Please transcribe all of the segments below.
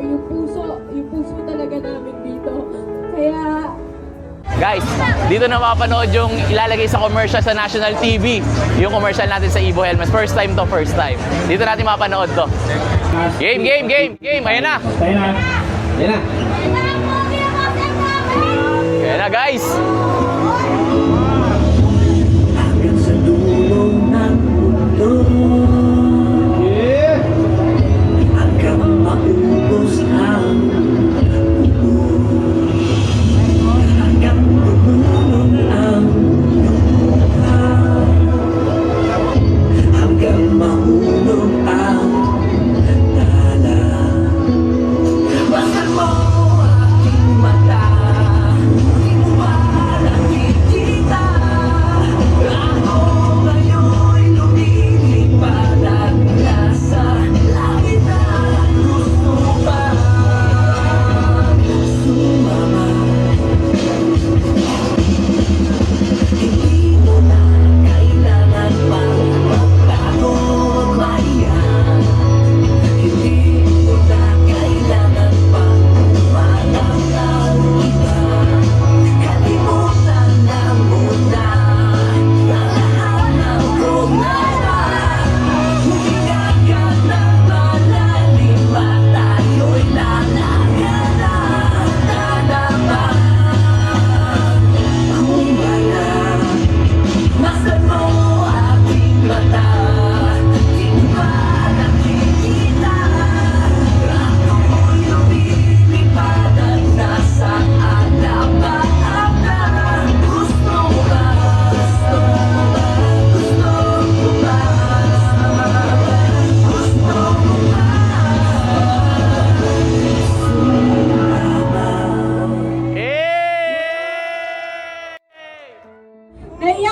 yung puso, yung puso talaga namin dito. Kaya Guys, dito na mapapanood yung ilalagay sa commercial sa national TV. Yung commercial natin sa Evo Helmets. First time to, first time. Dito natin mapanood to. Game, game, game, game. Ayan na. Tayo na. Yan na. Ayan na, guys.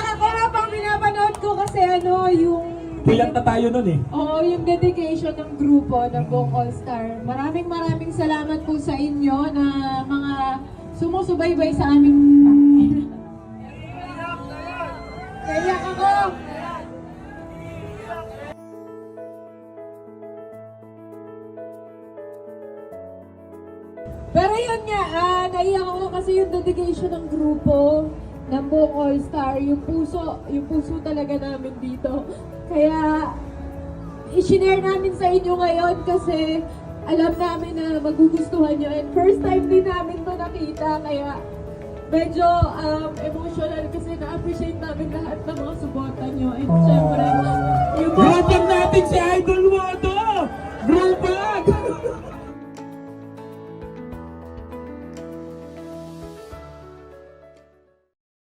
Naiyak ako habang pinapanood ko kasi ano, yung Pilat na tayo nun eh. Oo, yung dedication ng grupo ng buong All-Star. Maraming maraming salamat po sa inyo na mga sumusubaybay sa aming... Kaya ako! Pero yun nga, ah, naiyak ako kasi yung dedication ng grupo ng buong All-Star, yung puso, yung puso talaga namin dito. Kaya, i-share namin sa inyo ngayon kasi alam namin na magugustuhan nyo. And first time din namin to nakita, kaya medyo um, emotional kasi na-appreciate namin lahat ng mga suporta nyo. And syempre, yung Grupag natin si Idol! Grupag!